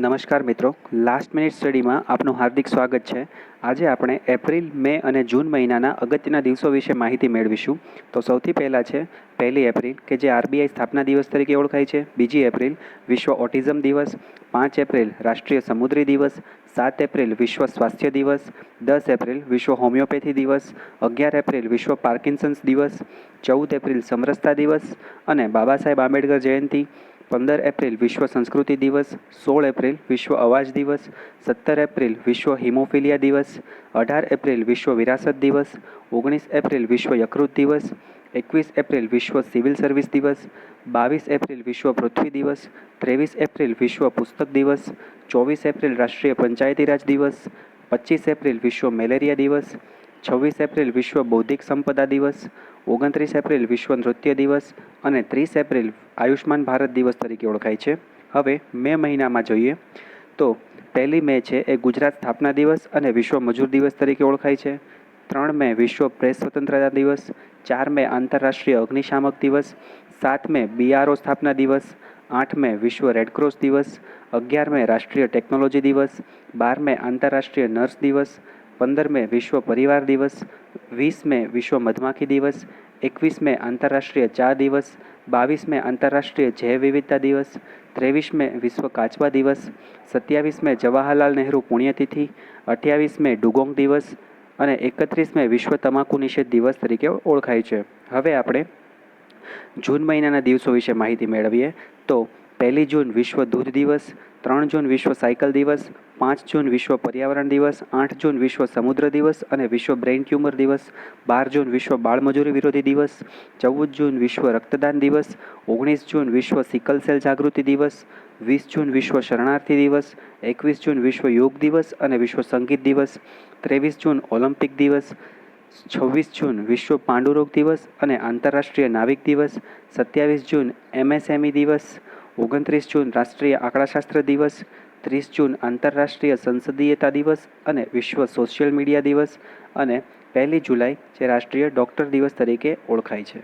નમસ્કાર મિત્રો. Last minute સ્ટડીમાં આપનું હાર્દિક સ્વાગત છે. આજે આપણે એપ્રિલ, મે અને જૂન મહિનાના અગત્યના દિવસો વિશે માહિતી મેળવીશું. તો સૌથી પહેલાં છે, પહેલી એપ્રિલ, કે જે આરબીઆઈ સ્થાપના દિવસ તરીકે ઓળખાય છે. બીજી એપ્રિલ, વિશ્વ ઓટિઝમ દિવસ. પાંચ એપ્રિલ, રાષ્ટ્રીય સમુદ્રી દિવસ. સાત એપ્રિલ, વિશ્વ સ્વાસ્થ્ય દિવસ. દસ એપ્રિલ, વિશ્વ હોમિયોપેથી દિવસ. અગિયાર એપ્રિલ, વિશ્વ પાર્કિન્સન્સ દિવસ. ચૌદ એપ્રિલ, સમરસતા દિવસ. અને બાબા સાહેબ આંબેડકર જયંતિ. પંદર એપ્રિલ વિશ્વ સંસ્કૃતિ દિવસ, સોળ એપ્રિલ વિશ્વ અવાજ દિવસ, સત્તર એપ્રિલ વિશ્વ હિમોફિલિયા દિવસ, અઢાર એપ્રિલ વિશ્વ વિરાસત દિવસ, ઓગણીસ એપ્રિલ વિશ્વ યકૃત દિવસ, એકવીસ એપ્રિલ વિશ્વ સિવિલ સર્વિસ દિવસ, બાવીસ એપ્રિલ વિશ્વ પૃથ્વી દિવસ, ત્રેવીસ એપ્રિલ વિશ્વ પુસ્તક દિવસ, ચોવીસ એપ્રિલ રાષ્ટ્રીય પંચાયતી રાજ દિવસ, પચીસ એપ્રિલ વિશ્વ મેલેરિયા દિવસ છવ્વીસ એપ્રિલ વિશ્વ બૌદ્ધિક સંપદા દિવસ, ઓગણત્રીસ એપ્રિલ વિશ્વ નૃત્ય દિવસ અને ત્રીસ એપ્રિલ આયુષ્માન ભારત દિવસ તરીકે ઓળખાય છે. હવે મે મહિનામાં જોઈએ તો પહેલી મે છે એ ગુજરાત સ્થાપના દિવસ અને વિશ્વ મજૂર દિવસ તરીકે ઓળખાય છે. ત્રણ મે વિશ્વ પ્રેસ સ્વતંત્રતા દિવસ, ચાર મે આંતરરાષ્ટ્રીય અગ્નિશામક દિવસ, સાત મે બીઆરઓ સ્થાપના દિવસ, આઠ મે વિશ્વ રેડક્રોસ દિવસ, અગિયાર મે રાષ્ટ્રીય ટેકનોલોજી દિવસ, બાર મે આંતરરાષ્ટ્રીય નર્સ દિવસ પંદર મે વિશ્વ પરિવાર દિવસ વીસ મે વિશ્વ મધમાખી દિવસ એકવીસ મે આંતરરાષ્ટ્રીય ચા દિવસ બાવીસ મે આંતરરાષ્ટ્રીય જૈવ વિવિધતા દિવસ ત્રેવીસ મે વિશ્વ કાચબા દિવસ સત્યાવીસ મે જવાહરલાલ નહેરુ પુણ્યતિથિ અઠ્યાવીસ મે ડુગોંગ દિવસ અને એકત્રીસ મે વિશ્વ તમાકુ નિષેધ દિવસ તરીકે ઓળખાય છે. હવે આપણે જૂન મહિનાના દિવસો વિશે માહિતી મેળવીએ. તો પહેલી જૂન વિશ્વ દૂધ દિવસ ત્રણ જૂન વિશ્વ સાયકલ દિવસ પાંચ જૂન વિશ્વ પર્યાવરણ દિવસ આઠ જૂન વિશ્વ સમુદ્ર દિવસ અને વિશ્વ બ્રેઇન ટ્યુમર દિવસ બાર જૂન વિશ્વ બાળમજૂરી વિરોધી દિવસ ચૌદ જૂન વિશ્વ રક્તદાન દિવસ ઓગણીસ જૂન વિશ્વ સિકલ સેલ જાગૃતિ દિવસ વીસ જૂન વિશ્વ શરણાર્થી દિવસ એકવીસ જૂન વિશ્વ યોગ દિવસ અને વિશ્વ સંગીત દિવસ ત્રેવીસ જૂન ઓલિમ્પિક દિવસ છવ્વીસ જૂન વિશ્વ પાંડુરોગ દિવસ અને આંતરરાષ્ટ્રીય નાવિક દિવસ સત્યાવીસ જૂન એમએસએમઈ દિવસ ઓગણત્રીસ જૂન રાષ્ટ્રીય આંકડાશાસ્ત્ર દિવસ, ત્રીસ જૂન આંતરરાષ્ટ્રીય સંસદીયતા દિવસ અને વિશ્વ સોશિયલ મીડિયા દિવસ અને પહેલી જુલાઈ જે રાષ્ટ્રીય ડૉક્ટર દિવસ તરીકે ઓળખાય છે.